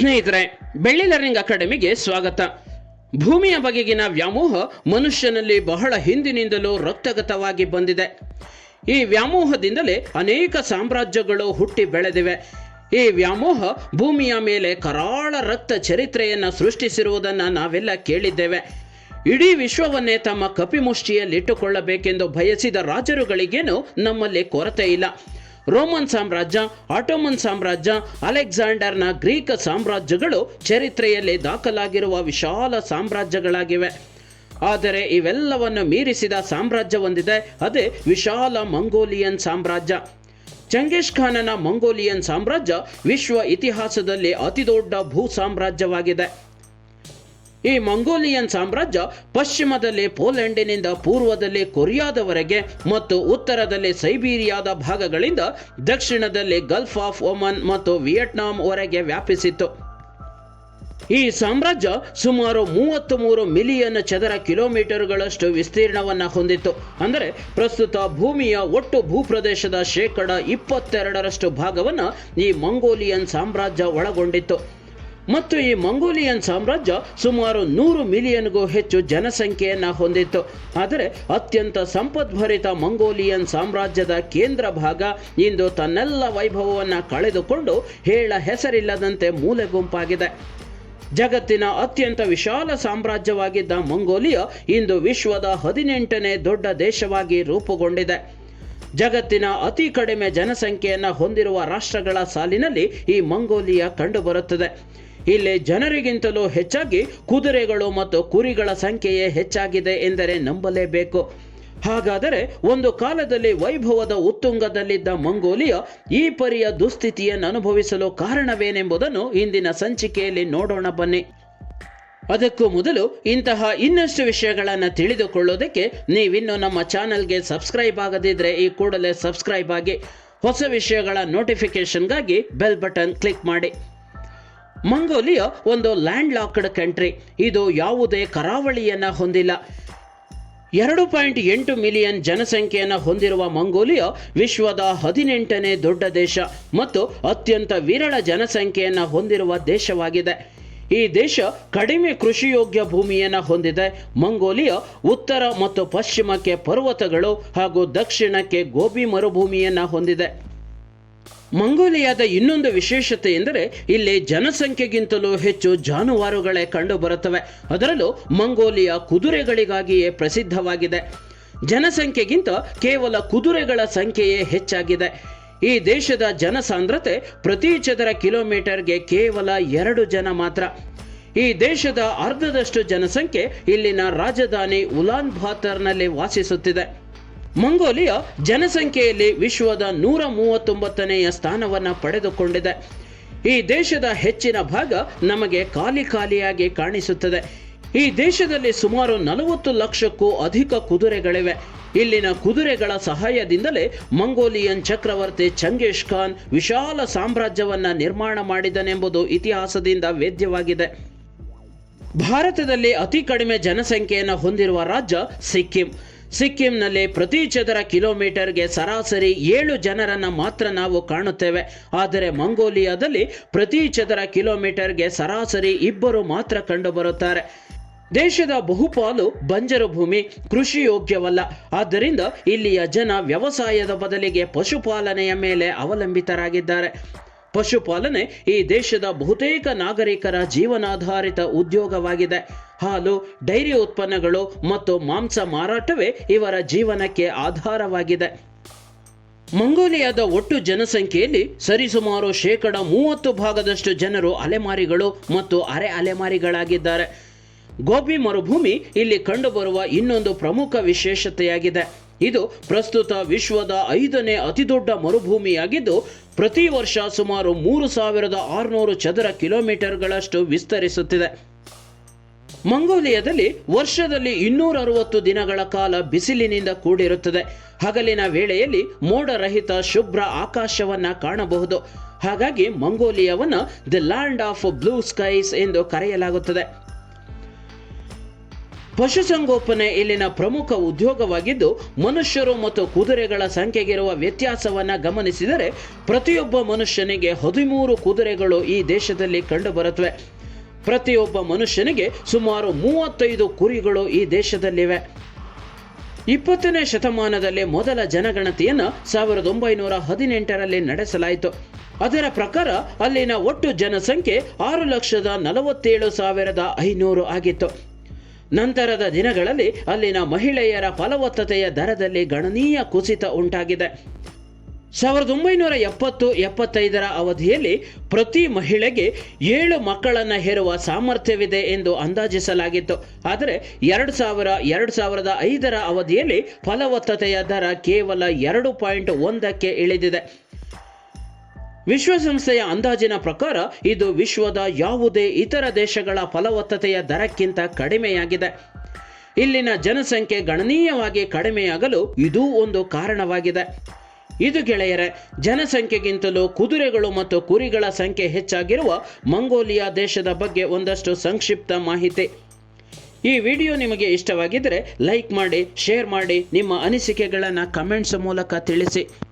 ಸ್ನೇಹಿತರೆ, ಬೆಳ್ಳಿ ಲರ್ನಿಂಗ್ ಅಕಾಡೆಮಿಗೆ ಸ್ವಾಗತ. ಭೂಮಿಯ ಬಗೆಗಿನ ವ್ಯಾಮೋಹ ಮನುಷ್ಯನಲ್ಲಿ ಬಹಳ ಹಿಂದಿನಿಂದಲೂ ರಕ್ತಗತವಾಗಿ ಬಂದಿದೆ. ಈ ವ್ಯಾಮೋಹದಿಂದಲೇ ಅನೇಕ ಸಾಮ್ರಾಜ್ಯಗಳು ಹುಟ್ಟಿ ಬೆಳೆದಿವೆ. ಈ ವ್ಯಾಮೋಹ ಭೂಮಿಯ ಮೇಲೆ ಕರಾಳ ರಕ್ತ ಚರಿತ್ರೆಯನ್ನು ಸೃಷ್ಟಿಸಿರುವುದನ್ನು ನಾವೆಲ್ಲ ಕೇಳಿದ್ದೇವೆ. ಇಡೀ ವಿಶ್ವವನ್ನೇ ತಮ್ಮ ಕಪಿಮುಷ್ಟಿಯಲ್ಲಿಟ್ಟುಕೊಳ್ಳಬೇಕೆಂದು ಬಯಸಿದ ರಾಜರುಗಳಿಗೇನು ನಮ್ಮಲ್ಲಿ ಕೊರತೆ ಇಲ್ಲ. ರೋಮನ್ ಸಾಮ್ರಾಜ್ಯ, ಆಟೋಮನ್ ಸಾಮ್ರಾಜ್ಯ, ಅಲೆಕ್ಸಾಂಡರ್ನ ಗ್ರೀಕ್ ಸಾಮ್ರಾಜ್ಯಗಳು ಚರಿತ್ರೆಯಲ್ಲಿ ದಾಖಲಾಗಿರುವ ವಿಶಾಲ ಸಾಮ್ರಾಜ್ಯಗಳಾಗಿವೆ. ಆದರೆ ಇವೆಲ್ಲವನ್ನು ಮೀರಿಸಿದ ಸಾಮ್ರಾಜ್ಯ ಹೊಂದಿದೆ. ಅದೇ ವಿಶಾಲ ಮಂಗೋಲಿಯನ್ ಸಾಮ್ರಾಜ್ಯ. ಚಂಗೇಶ್ ಖಾನನ ಮಂಗೋಲಿಯನ್ ಸಾಮ್ರಾಜ್ಯ ವಿಶ್ವ ಇತಿಹಾಸದಲ್ಲಿ ಅತಿದೊಡ್ಡ ಭೂ ಸಾಮ್ರಾಜ್ಯವಾಗಿದೆ. ಈ ಮಂಗೋಲಿಯನ್ ಸಾಮ್ರಾಜ್ಯ ಪಶ್ಚಿಮದಲ್ಲಿ ಪೋಲೆಂಡಿನಿಂದ ಪೂರ್ವದಲ್ಲಿ ಕೊರಿಯಾದವರೆಗೆ ಮತ್ತು ಉತ್ತರದಲ್ಲಿ ಸೈಬೀರಿಯಾದ ಭಾಗಗಳಿಂದ ದಕ್ಷಿಣದಲ್ಲಿ ಗಲ್ಫ್ ಆಫ್ ಒಮನ್ ಮತ್ತು ವಿಯೆಟ್ನಾಂವರೆಗೆ ವ್ಯಾಪಿಸಿತ್ತು. ಈ ಸಾಮ್ರಾಜ್ಯ ಸುಮಾರು ಮೂವತ್ತ್ ಮೂರು ಮಿಲಿಯನ್ ಚದರ ಕಿಲೋಮೀಟರ್ಗಳಷ್ಟು ವಿಸ್ತೀರ್ಣವನ್ನು ಹೊಂದಿತ್ತು. ಅಂದರೆ ಪ್ರಸ್ತುತ ಭೂಮಿಯ ಒಟ್ಟು ಭೂಪ್ರದೇಶದ ಶೇಕಡ ಇಪ್ಪತ್ತೆರಡರಷ್ಟು ಭಾಗವನ್ನು ಈ ಮಂಗೋಲಿಯನ್ ಸಾಮ್ರಾಜ್ಯ ಒಳಗೊಂಡಿತ್ತು. ಮತ್ತು ಈ ಮಂಗೋಲಿಯನ್ ಸಾಮ್ರಾಜ್ಯ ಸುಮಾರು ನೂರು ಮಿಲಿಯನ್ಗೂ ಹೆಚ್ಚು ಜನಸಂಖ್ಯೆಯನ್ನು ಹೊಂದಿತ್ತು. ಆದರೆ ಅತ್ಯಂತ ಸಂಪದ್ಭರಿತ ಮಂಗೋಲಿಯನ್ ಸಾಮ್ರಾಜ್ಯದ ಕೇಂದ್ರ ಭಾಗ ಇಂದು ತನ್ನೆಲ್ಲ ವೈಭವವನ್ನು ಕಳೆದುಕೊಂಡು ಹೇಳ ಹೆಸರಿಲ್ಲದಂತೆ ಮೂಲೆ ಗುಂಪಾಗಿದೆ. ಜಗತ್ತಿನ ಅತ್ಯಂತ ವಿಶಾಲ ಸಾಮ್ರಾಜ್ಯವಾಗಿದ್ದ ಮಂಗೋಲಿಯಾ ಇಂದು ವಿಶ್ವದ ಹದಿನೆಂಟನೇ ದೊಡ್ಡ ದೇಶವಾಗಿ ರೂಪುಗೊಂಡಿದೆ. ಜಗತ್ತಿನ ಅತಿ ಕಡಿಮೆ ಜನಸಂಖ್ಯೆಯನ್ನು ಹೊಂದಿರುವ ರಾಷ್ಟ್ರಗಳ ಸಾಲಿನಲ್ಲಿ ಈ ಮಂಗೋಲಿಯಾ ಕಂಡುಬರುತ್ತದೆ. ಇಲ್ಲಿ ಜನರಿಗಿಂತಲೂ ಹೆಚ್ಚಾಗಿ ಕುದುರೆಗಳು ಮತ್ತು ಕುರಿಗಳ ಸಂಖ್ಯೆಯೇ ಹೆಚ್ಚಾಗಿದೆ ಎಂದರೆ ನಂಬಲೇಬೇಕು. ಹಾಗಾದರೆ ಒಂದು ಕಾಲದಲ್ಲಿ ವೈಭವದ ಉತ್ತುಂಗದಲ್ಲಿದ್ದ ಮಂಗೋಲಿಯ ಈ ಪರಿಯ ದುಸ್ಥಿತಿಯನ್ನು ಅನುಭವಿಸಲು ಕಾರಣವೇನೆಂಬುದನ್ನು ಇಂದಿನ ಸಂಚಿಕೆಯಲ್ಲಿ ನೋಡೋಣ ಬನ್ನಿ. ಅದಕ್ಕೂ ಮೊದಲು ಇಂತಹ ಇನ್ನಷ್ಟು ವಿಷಯಗಳನ್ನು ತಿಳಿದುಕೊಳ್ಳೋದಕ್ಕೆ ನೀವಿನ್ನು ನಮ್ಮ ಚಾನಲ್ಗೆ ಸಬ್ಸ್ಕ್ರೈಬ್ ಆಗದಿದ್ದರೆ ಈ ಕೂಡಲೇ ಸಬ್ಸ್ಕ್ರೈಬ್ ಆಗಿ ಹೊಸ ವಿಷಯಗಳ ನೋಟಿಫಿಕೇಷನ್ಗಾಗಿ ಬೆಲ್ ಬಟನ್ ಕ್ಲಿಕ್ ಮಾಡಿ. ಮಂಗೋಲಿಯಾ ಒಂದು ಲ್ಯಾಂಡ್ ಲಾಕ್ಡ್ ಕಂಟ್ರಿ. ಇದು ಯಾವುದೇ ಕರಾವಳಿಯನ್ನು ಹೊಂದಿಲ್ಲ. ಎರಡು ಪಾಯಿಂಟ್ ಎಂಟು ಮಿಲಿಯನ್ ಜನಸಂಖ್ಯೆಯನ್ನು ಹೊಂದಿರುವ ಮಂಗೋಲಿಯಾ ವಿಶ್ವದ ಹದಿನೆಂಟನೇ ದೊಡ್ಡ ದೇಶ ಮತ್ತು ಅತ್ಯಂತ ವಿರಳ ಜನಸಂಖ್ಯೆಯನ್ನು ಹೊಂದಿರುವ ದೇಶವಾಗಿದೆ. ಈ ದೇಶ ಕಡಿಮೆ ಕೃಷಿಯೋಗ್ಯ ಭೂಮಿಯನ್ನು ಹೊಂದಿದೆ. ಮಂಗೋಲಿಯಾ ಉತ್ತರ ಮತ್ತು ಪಶ್ಚಿಮಕ್ಕೆ ಪರ್ವತಗಳು ಹಾಗೂ ದಕ್ಷಿಣಕ್ಕೆ ಗೋಬಿ ಮರುಭೂಮಿಯನ್ನು ಹೊಂದಿದೆ. ಮಂಗೋಲಿಯಾದ ಇನ್ನೊಂದು ವಿಶೇಷತೆ ಎಂದರೆ ಇಲ್ಲಿ ಜನಸಂಖ್ಯೆಗಿಂತಲೂ ಹೆಚ್ಚು ಜಾನುವಾರುಗಳೇ ಕಂಡುಬರುತ್ತವೆ. ಅದರಲ್ಲೂ ಮಂಗೋಲಿಯಾ ಕುದುರೆಗಳಿಗಾಗಿಯೇ ಪ್ರಸಿದ್ಧವಾಗಿದೆ. ಜನಸಂಖ್ಯೆಗಿಂತ ಕೇವಲ ಕುದುರೆಗಳ ಸಂಖ್ಯೆಯೇ ಹೆಚ್ಚಾಗಿದೆ. ಈ ದೇಶದ ಜನಸಾಂದ್ರತೆ ಪ್ರತಿ ಚದರ ಕಿಲೋಮೀಟರ್ಗೆ ಕೇವಲ ಎರಡು ಜನ ಮಾತ್ರ. ಈ ದೇಶದ ಅರ್ಧದಷ್ಟು ಜನಸಂಖ್ಯೆ ಇಲ್ಲಿನ ರಾಜಧಾನಿ ಉಲಾನ್ ಬಾತರ್ನಲ್ಲಿ ವಾಸಿಸುತ್ತಿದೆ. ಮಂಗೋಲಿಯಾ ಜನಸಂಖ್ಯೆಯಲ್ಲಿ ವಿಶ್ವದ ನೂರ ಮೂವತ್ತೊಂಬತ್ತನೆಯ ಸ್ಥಾನವನ್ನು ಪಡೆದುಕೊಂಡಿದೆ. ಈ ದೇಶದ ಹೆಚ್ಚಿನ ಭಾಗ ನಮಗೆ ಖಾಲಿ ಖಾಲಿಯಾಗಿ ಕಾಣಿಸುತ್ತದೆ. ಈ ದೇಶದಲ್ಲಿ ಸುಮಾರು ನಲವತ್ತು ಲಕ್ಷಕ್ಕೂ ಅಧಿಕ ಕುದುರೆಗಳಿವೆ. ಇಲ್ಲಿನ ಕುದುರೆಗಳ ಸಹಾಯದಿಂದಲೇ ಮಂಗೋಲಿಯನ್ ಚಕ್ರವರ್ತಿ ಚಂಗೇಶ್ ಖಾನ್ ವಿಶಾಲ ಸಾಮ್ರಾಜ್ಯವನ್ನ ನಿರ್ಮಾಣ ಮಾಡಿದನೆಂಬುದು ಇತಿಹಾಸದಿಂದ ವೇದ್ಯವಾಗಿದೆ. ಭಾರತದಲ್ಲಿ ಅತಿ ಕಡಿಮೆ ಜನಸಂಖ್ಯೆಯನ್ನು ಹೊಂದಿರುವ ರಾಜ್ಯ ಸಿಕ್ಕಿಂ. ಸಿಕ್ಕಿಂನಲ್ಲಿ ಪ್ರತಿ ಚದರ ಕಿಲೋಮೀಟರ್ಗೆ ಸರಾಸರಿ ಏಳು ಜನರನ್ನು ಮಾತ್ರ ನಾವು ಕಾಣುತ್ತೇವೆ. ಆದರೆ ಮಂಗೋಲಿಯಾದಲ್ಲಿ ಪ್ರತಿ ಚದರ ಕಿಲೋಮೀಟರ್ಗೆ ಸರಾಸರಿ ಇಬ್ಬರು ಮಾತ್ರ ಕಂಡುಬರುತ್ತಾರೆ. ದೇಶದ ಬಹುಪಾಲು ಬಂಜರು ಭೂಮಿ, ಕೃಷಿ ಯೋಗ್ಯವಲ್ಲ. ಆದ್ದರಿಂದ ಇಲ್ಲಿಯ ಜನ ವ್ಯವಸಾಯದ ಬದಲಿಗೆ ಪಶುಪಾಲನೆಯ ಮೇಲೆ ಅವಲಂಬಿತರಾಗಿದ್ದಾರೆ. ಪಶುಪಾಲನೆ ಈ ದೇಶದ ಬಹುತೇಕ ನಾಗರಿಕರ ಜೀವನಾಧಾರಿತ ಉದ್ಯೋಗವಾಗಿದೆ. ಹಾಲು, ಡೈರಿ ಉತ್ಪನ್ನಗಳು ಮತ್ತು ಮಾಂಸ ಮಾರಾಟವೇ ಇವರ ಜೀವನಕ್ಕೆ ಆಧಾರವಾಗಿದೆ. ಮಂಗೋಲಿಯಾದ ಒಟ್ಟು ಜನಸಂಖ್ಯೆಯಲ್ಲಿ ಸರಿಸುಮಾರು ಶೇಕಡ ಮೂವತ್ತು ಭಾಗದಷ್ಟು ಜನರು ಅಲೆಮಾರಿಗಳು ಮತ್ತು ಅರೆ ಅಲೆಮಾರಿಗಳಾಗಿದ್ದಾರೆ. ಗೋಬಿ ಮರುಭೂಮಿ ಇಲ್ಲಿ ಕಂಡುಬರುವ ಇನ್ನೊಂದು ಪ್ರಮುಖ ವಿಶೇಷತೆಯಾಗಿದೆ. ಇದು ಪ್ರಸ್ತುತ ವಿಶ್ವದ ಐದನೇ ಅತಿದೊಡ್ಡ ಮರುಭೂಮಿಯಾಗಿದ್ದು, ಪ್ರತಿ ವರ್ಷ ಸುಮಾರು ಮೂರು ಸಾವಿರದ ಆರುನೂರು ಚದರ ಕಿಲೋಮೀಟರ್ಗಳಷ್ಟು ವಿಸ್ತರಿಸುತ್ತಿದೆ. ಮಂಗೋಲಿಯಾದಲ್ಲಿ ವರ್ಷದಲ್ಲಿ ಇನ್ನೂರ ಅರವತ್ತು ದಿನಗಳ ಕಾಲ ಬಿಸಿಲಿನಿಂದ ಕೂಡಿರುತ್ತದೆ. ಹಗಲಿನ ವೇಳೆಯಲ್ಲಿ ಮೋಡರಹಿತ ಶುಭ್ರ ಆಕಾಶವನ್ನ ಕಾಣಬಹುದು. ಹಾಗಾಗಿ ಮಂಗೋಲಿಯಾವನ್ನು the land of blue skies ಎಂದು ಕರೆಯಲಾಗುತ್ತದೆ. ಪಶುಸಂಗೋಪನೆ ಇಲ್ಲಿನ ಪ್ರಮುಖ ಉದ್ಯೋಗವಾಗಿದ್ದು, ಮನುಷ್ಯರು ಮತ್ತು ಕುದುರೆಗಳ ಸಂಖ್ಯೆಗಿರುವ ವ್ಯತ್ಯಾಸವನ್ನು ಗಮನಿಸಿದರೆ ಪ್ರತಿಯೊಬ್ಬ ಮನುಷ್ಯನಿಗೆ ಹದಿಮೂರು ಕುದುರೆಗಳು ಈ ದೇಶದಲ್ಲಿ ಕಂಡುಬರುತ್ತವೆ. ಪ್ರತಿಯೊಬ್ಬ ಮನುಷ್ಯನಿಗೆ ಸುಮಾರು ಮೂವತ್ತೈದು ಕುರಿಗಳು ಈ ದೇಶದಲ್ಲಿವೆ. ಇಪ್ಪತ್ತನೇ ಶತಮಾನದಲ್ಲಿ ಮೊದಲ ಜನಗಣತಿಯನ್ನು ಸಾವಿರದ ಒಂಬೈನೂರ ಹದಿನೆಂಟರಲ್ಲಿ ನಡೆಸಲಾಯಿತು. ಅದರ ಪ್ರಕಾರ ಅಲ್ಲಿನ ಒಟ್ಟು ಜನಸಂಖ್ಯೆ ಆರು ಲಕ್ಷದ ನಲವತ್ತೇಳು ಸಾವಿರದ ಐನೂರು ಆಗಿತ್ತು. ನಂತರದ ದಿನಗಳಲ್ಲಿ ಅಲ್ಲಿನ ಮಹಿಳೆಯರ ಫಲವತ್ತತೆಯ ದರದಲ್ಲಿ ಗಣನೀಯ ಕುಸಿತ ಉಂಟಾಗಿದೆ. ಸಾವಿರದ ಒಂಬೈನೂರ ಎಪ್ಪತ್ತು, ಎಪ್ಪತ್ತೈದರ ಅವಧಿಯಲ್ಲಿ ಪ್ರತಿ ಮಹಿಳೆಗೆ ಏಳು ಮಕ್ಕಳನ್ನು ಹೆರುವ ಸಾಮರ್ಥ್ಯವಿದೆ ಎಂದು ಅಂದಾಜಿಸಲಾಗಿತ್ತು. ಆದರೆ ಎರಡು ಸಾವಿರ, ಎರಡು ಸಾವಿರದ ಐದರ ಅವಧಿಯಲ್ಲಿ ಫಲವತ್ತತೆಯ ದರ ಕೇವಲ ಎರಡು ಪಾಯಿಂಟ್ ಒಂದಕ್ಕೆ ಇಳಿದಿದೆ. ವಿಶ್ವಸಂಸ್ಥೆಯ ಅಂದಾಜಿನ ಪ್ರಕಾರ ಇದು ವಿಶ್ವದ ಯಾವುದೇ ಇತರ ದೇಶಗಳ ಫಲವತ್ತತೆಯ ದರಕ್ಕಿಂತ ಕಡಿಮೆಯಾಗಿದೆ. ಇಲ್ಲಿನ ಜನಸಂಖ್ಯೆ ಗಣನೀಯವಾಗಿ ಕಡಿಮೆಯಾಗಲು ಇದೂ ಒಂದು ಕಾರಣವಾಗಿದೆ. ಇದು ಗೆಳೆಯರೆ, ಜನಸಂಖ್ಯೆಗಿಂತಲೂ ಕುದುರೆಗಳು ಮತ್ತು ಕುರಿಗಳ ಸಂಖ್ಯೆ ಹೆಚ್ಚಾಗಿರುವ ಮಂಗೋಲಿಯಾ ದೇಶದ ಬಗ್ಗೆ ಒಂದಷ್ಟು ಸಂಕ್ಷಿಪ್ತ ಮಾಹಿತಿ. ಈ ವಿಡಿಯೋ ನಿಮಗೆ ಇಷ್ಟವಾಗಿದ್ದರೆ ಲೈಕ್ ಮಾಡಿ, ಶೇರ್ ಮಾಡಿ, ನಿಮ್ಮ ಅನಿಸಿಕೆಗಳನ್ನು ಕಮೆಂಟ್ಸ್ ಮೂಲಕ ತಿಳಿಸಿ.